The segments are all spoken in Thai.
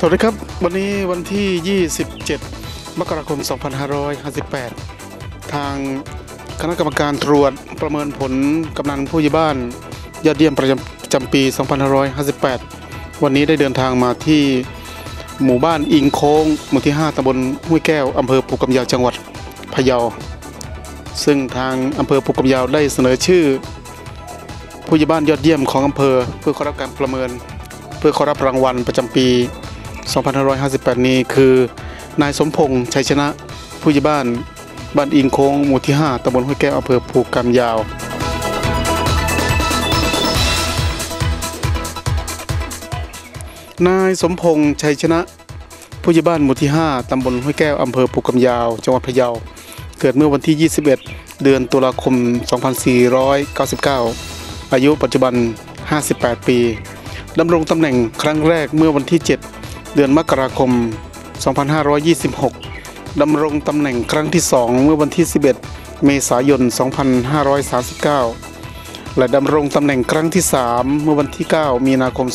สวัสดีครับ วันนี้วันที่ 27 มกราคม 2558 ทางคณะกรรมการตรวจประเมินผลกำนันผู้ใหญ่บ้าน ยอดเยี่ยมประจำปี 2558 วันนี้ได้เดินทางมาที่หมู่บ้านอิงโค้งหมู่ที่ 5ตำบลห้วยแก้วอำเภอภูกำยาวจังหวัดพะเยา ซึ่งทางอำเภอภูกำยาวได้เสนอชื่อ ผู้ใหญ่บ้านยอดเยี่ยมของอำเภอเพื่อข้ารับการประเมิน เพื่อข้ารับรางวัลประจำปี 2558 นี้คือนายสมพงษ์ชัยชนะผู้ใหญ่บ้านบ้านอิงโค้งหมู่ที่ 5ตำบลห้วยแก้วอำเภอภูกำยาว นายสมพงษ์ชัยชนะ ผู้ใหญ่บ้านหมู่ที่ 5ตำบลห้วยแก้วอำเภอภูกำยาว จังหวัดพะเยา เกิดเมื่อวันที่ 21 เดือนตุลาคม 2499 อายุปัจจุบัน 58 ปีดำรงตำแหน่งครั้งแรกเมื่อวันที่ 7 เดือนมกราคม 2526 ดำรงตำแหน่งครั้งที่ 2 เมื่อวันที่ 11 เมษายน 2539 และดำรงตำแหน่งครั้งที่ 3 เมื่อวันที่ 9 มีนาคม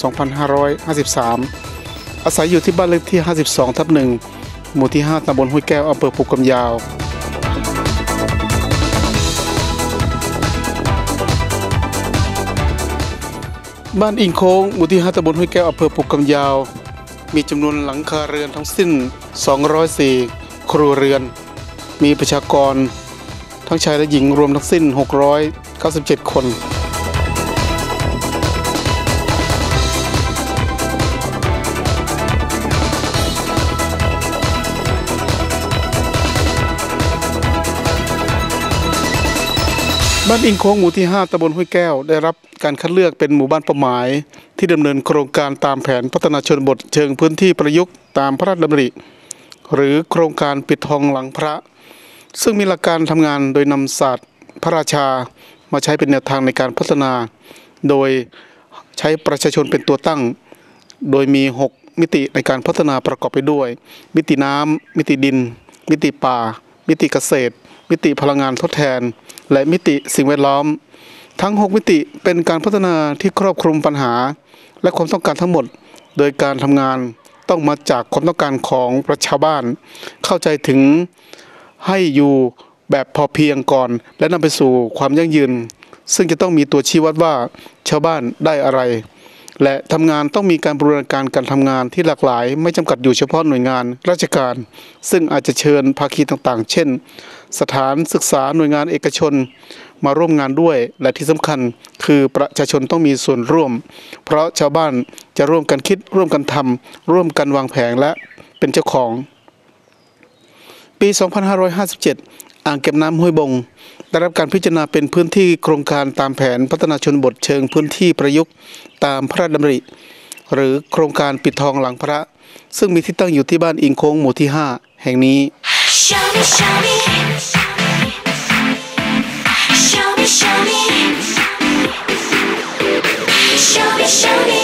2553 อาศัยอยู่ที่บ้านเลขที่ 52 ทับ1หมู่ที่ 5ตำบลห้วยแก้วอำเภอภูกำยาวบ้านอิงโค้งหมู่ที่5ตำบลห้วยแก้วอำเภอภูกำยาว มีจำนวนหลังคาเรือนทั้งสิ้น 204 ครัวเรือน มีประชากรทั้งชายและหญิงรวมทั้งสิ้น 697 คน บ้านอิงโค้งหมู่ที่ 5ตำบลห้วยแก้ว ได้รับการคัดเลือกเป็นหมู่บ้านเป้าหมาย ที่ดำเนินโครงการตามแผนพัฒนาชนบทเชิงพื้นที่ประยุกต์ตามพระราชดำริ หรือโครงการปิดทองหลังพระ ซึ่งมีหลักการทำงานโดยนำศาสตร์พระราชามาใช้เป็นแนวทางในการพัฒนา โดยใช้ประชาชนเป็นตัวตั้ง โดยมี 6 มิติในการพัฒนาประกอบไปด้วย มิติน้ำมิติดิน มิติป่า มิติเกษตร มิติพลังงานทดแทน และมิติสิ่งแวดล้อม ทั้ง 6 มิติเป็นการพัฒนาที่ครอบคลุมปัญหา และความต้องการทั้งหมด โดยการทำงานต้องมาจากความต้องการของประชาบ้าน เข้าใจถึงให้อยู่แบบพอเพียงก่อน และนำไปสู่ความยั่งยืน ซึ่งจะต้องมีตัวชี้วัดว่าชาวบ้านได้อะไร และทำงานต้องมีการบูรณาการการทำงานที่หลากหลาย ไม่จำกัดอยู่เฉพาะหน่วยงานราชการ ซึ่งอาจจะเชิญภาคีต่างๆ เช่น สถานศึกษาหน่วยงานเอกชน มาร่วมงานด้วย และที่สำคัญคือประชาชนต้องมีส่วนร่วม เพราะชาวบ้านจะร่วมกันคิด ร่วมกันทำร่วมกันวางแผนและเป็นเจ้าของ ปี 2557 อ่างเก็บน้ำห้วยบง ได้รับการพิจารณาเป็นพื้นที่โครงการตามแผนพัฒนาชนบทเชิงพื้นที่ประยุกต์ตามพระราชดำริ หรือโครงการปิดทองหลังพระ ซึ่งมีที่ตั้งอยู่ที่บ้านอิงโค้งหมู่ที่ 5 แห่งนี้ Show me, show me.